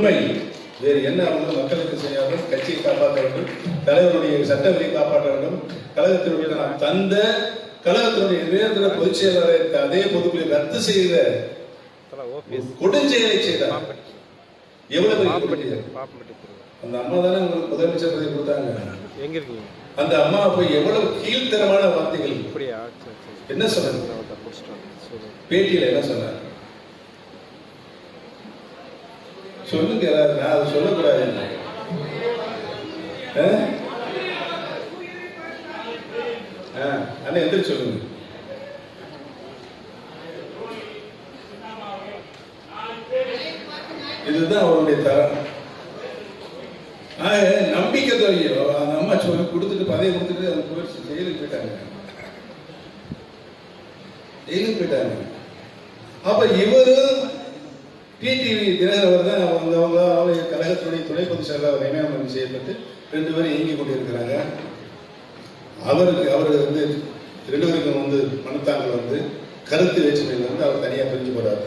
உண்மை. வேறு என்ன வந்து மக்களுக்கு செய்யாமல் கட்சியை காப்பாற்ற வேண்டும். தலைவருடைய சட்டங்களை காப்பாற்ற வேண்டும். கழகத்தினுடைய நாம் தந்த கழகத்தினுடைய நிரந்தர பொதுச் செயலாளரை அதே பொதுக்குழு ரத்து செய்த கொடுஞ்செயலை செய்தார். எவ்வளவு அந்த அம்மா தானே உங்களுக்கு முதலமைச்சர் பதவி கொடுத்தாங்க. எங்க இருக்கீங்க? அந்த அம்மா போய் எவ்வளவு கீழ்த்தரமான வார்த்தைகள். என்ன சொன்னாங்க நான் பேட்டியில என்ன சொன்னாங்க சொல்லுங்க யாராவது நான் அதை சொல்லக்கூடாது. ஆ? ஆ, அண்ணா எந்திரிச்சு சொல்லுங்க. இதுதான் அவருடைய தரம். நம்பிக்கை துறையோ அந்த அம்மா சொல்லி கொடுத்துட்டு பதவி கொடுத்துட்டு அந்த போயிடுச்சு ஜெயிலுக்கு போயிட்டாங்க. ஜெயிலுக்கு போயிட்டாங்க. அப்ப இவரும் டிடிவி தினகரவர் தான் அவங்க அவங்க அவங்க கழகத்துடைய துணை பொதுச் செயலாளர் நியமனம் செய்யப்பட்டு ரெண்டு பேரும் இயங்கி கொண்டிருக்கிறாங்க. அவருக்கு அவர் வந்து ரெண்டு பேருக்கும் வந்து மனத்தாங்கள் வந்து கருத்து வேற்றுமையில் வந்து அவர் தனியாக பிரிஞ்சு போறாரு.